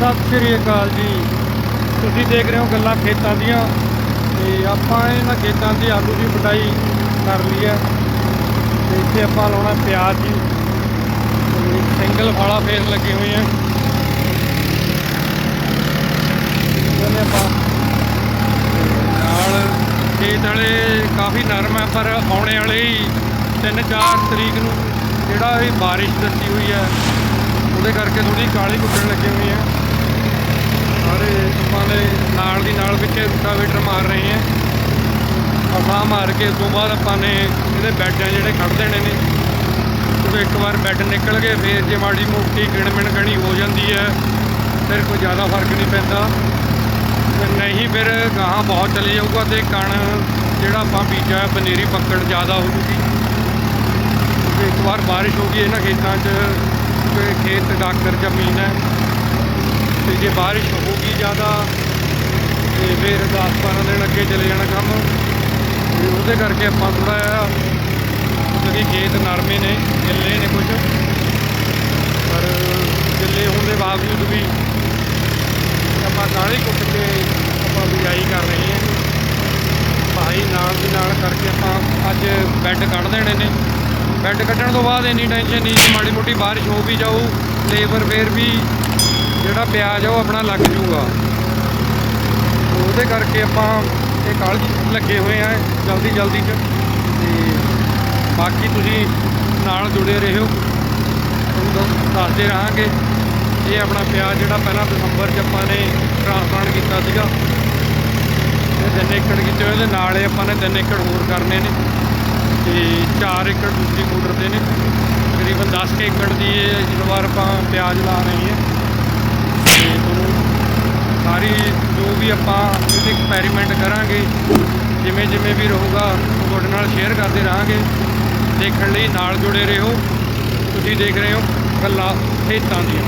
ਸਤਿ ਸ਼੍ਰੀ ਅਕਾਲ ਜੀ। ਤੁਸੀਂ ਦੇਖ ਰਹੇ ਹੋ ਗੱਲਾਂ ਖੇਤਾਂ ਦੀਆਂ। ਤੇ ਆਪਾਂ ਇਹਨਾਂ ਖੇਤਾਂ ਦੀ ਆਲੂ ਦੀ ਕਟਾਈ ਕਰ ਲਈ ਹੈ। ਤੇ ਇੱਥੇ ਆਪਾਂ ਲਾਉਣਾ ਪਿਆਜ਼ ਜੀ। ਸਿੰਗਲ ਫਾਲਾ ਫੇਰ ਲੱਗੇ ਹੋਏ ਆ। ਇਹਨੇ ਆਪਾਂ ਨਾਲ ਖੇਤ ਵਾਲੇ ਕਾਫੀ ਨਰਮ ਹੈ ਪਰ ਆਉਣੇ ਵਾਲੇ ਹੀ 3-4 ਤਰੀਕ ਨੂੰ ਜਿਹੜਾ ਵੀ ਬਾਰਿਸ਼ ਦੱਸੀ ਹੋਈ ਹੈ, ਉਹਦੇ ਕਰਕੇ ਥੋੜੀ ਕਾਲੀ ਕੁੱਟਣ ਲੱਗੇ ਹੋਈ ਹੈ ਸਾਰੇ ਆਪਾਂ ਨੇ ਨਾਲ ਦੀ ਨਾਲ ਵਿੱਚ ਰੂਟਾਵੇਟਰ ਮਾਰ ਰਹੇ ਆ ਅਸਾਂ ਮਾਰ ਕੇ ਉਸ ਤੋਂ ਬਾਅਦ ਆਪਾਂ ਨੇ ਇਹਦੇ ਬੈੱਡ ਆ ਜਿਹੜੇ ਕੱਢ ਦੇਣੇ ਨੇ ਕਿਉਂਕਿ ਇੱਕ ਵਾਰ ਬੈੱਡ ਨਿਕਲ ਗਏ ਫੇਰ ਜੇ ਮਾੜੀ ਮੋਟੀ ਗਿਣਮਿਣ ਗਣੀ ਹੋ ਜਾਂਦੀ ਹੈ ਫਿਰ ਕੋਈ ਜ਼ਿਆਦਾ ਫ਼ਰਕ ਨਹੀਂ ਪੈਂਦਾ। ਨਹੀਂ ਫਿਰ ਗਾਹਾਂ ਬਹੁਤ ਚਲੇ ਜਾਊਗਾ ਤੇ ਕਣ ਜਿਹੜਾ ਆਪਾਂ ਬੀਜਿਆ ਹੈ, ਪਨੀਰੀ ਪੱਕੜ ਜ਼ਿਆਦਾ ਹੋਊਗੀ ਕਿਉਂਕਿ ਇੱਕ ਵਾਰ ਬਾਰਿਸ਼ ਹੋ ਗਈ ਇਹਨਾਂ ਖੇਤਾਂ 'ਚ ਖੇਤ ਡਾਕਰ ਜ਼ਮੀਨ ਹੈ। ਜੇ ਬਾਰਿਸ਼ ਹੋਊਗੀ ਜ਼ਿਆਦਾ ਤੇ ਫਿਰ 10 12 ਦਿਨ ਅੱਗੇ ਚਲੇ ਜਾਣਾ ਕੰਮ। ਤੇ ਉਹਦੇ ਕਰਕੇ ਆਪਾਂ ਥੋੜਾ ਜਿਹਾ ਕਿਉਂਕਿ ਖੇਤ ਨਰਮੇ ਨੇ ਗਿੱਲੇ ਨੇ ਕੁਝ ਪਰ ਗਿੱਲੇ ਹੋਣ ਦੇ ਬਾਵਜੂਦ ਵੀ ਆਪਾਂ ਕਾਲੀ ਕੁੱਟ ਕੇ ਆਪਾਂ ਬਿਜਾਈ ਕਰ ਰਹੇ ਹਾਂ। ਭਾਈ ਨਾਲ ਦੀ ਨਾਲ ਕਰਕੇ ਆਪਾਂ ਅੱਜ ਬੈੱਡ ਕੱਢ ਦੇਣੇ ਨੇ। ਬੈੱਡ ਕੱਢਣ ਤੋਂ ਬਾਅਦ ਇੰਨੀ ਟੈਨਸ਼ਨ ਨਹੀਂ ਜੀ, ਮਾੜੀ ਮੋਟੀ ਬਾਰਿਸ਼ ਹੋ ਵੀ ਜਾਊ ਲੇਬਰ ਫੇਰ ਵੀ ਜਿਹੜਾ ਪਿਆਜ਼ ਆ ਉਹ ਆਪਣਾ ਲੱਗ ਜੂਗਾ। ਉਹਦੇ ਕਰਕੇ ਆਪਾਂ ਇਹ ਕਾਲਜ ਲੱਗੇ ਹੋਏ ਆ ਜਲਦੀ ਜਲਦੀ ਚ। ਤੇ ਬਾਕੀ ਤੁਸੀਂ ਨਾਲ ਜੁੜੇ ਰਹੋ। ਤੁਹਾਨੂੰ ਦੱਸ- ਦੱਸਦੇ ਰਹਾਂਗੇ ਇਹ ਆਪਣਾ ਪਿਆਜ਼ ਜਿਹੜਾ ਪਹਿਲਾਂ ਦਸੰਬਰ ਚ ਆਪਾਂ ਨੇ ਟ੍ਰਾਂਸਪਲਾਂਟ ਕੀਤਾ ਸੀਗਾ। ਇਹ ਤਿੰਨ ਏਕੜ ਕੀਤੇ ਹੋਏ ਉਹਦੇ ਨਾਲ ਆਪਾਂ ਨੇ ਤਿੰਨ ਏਕੜ ਹੋਰ ਕਰਨੇ ਨੇ। ਤੇ 4 ਏਕੜ ਦੂਸਰੀ ਮੋਟਰ ਦੇ ਨੇ। ਤਕਰੀਬਨ 10 ਏਕੜ ਦੀ ਇਹ ਇਸ ਵਾਰ ਆਪਾਂ ਪਿਆਜ਼ ਲਾ ਰਹੇ ਹਾਂ। ਸਾਰੀ ਜੋ ਵੀ ਆਪਾਂ ਇਹਦੇ ਐਕਸਪੈਰੀਮੈਂਟ ਕਰਾਂਗੇ, ਜਿਵੇਂ ਜਿਵੇਂ ਵੀ ਰਹੂਗਾ ਉਹ ਤੁਹਾਡੇ ਨਾਲ ਸ਼ੇਅਰ ਕਰਦੇ ਰਹਾਂਗੇ। ਦੇਖਣ ਲਈ ਨਾਲ ਜੁੜੇ ਰਹੋ। ਤੁਸੀਂ ਦੇਖ ਰਹੇ ਹੋ ਗੱਲਾਂ ਖੇਤਾਂ ਦੀਆਂ।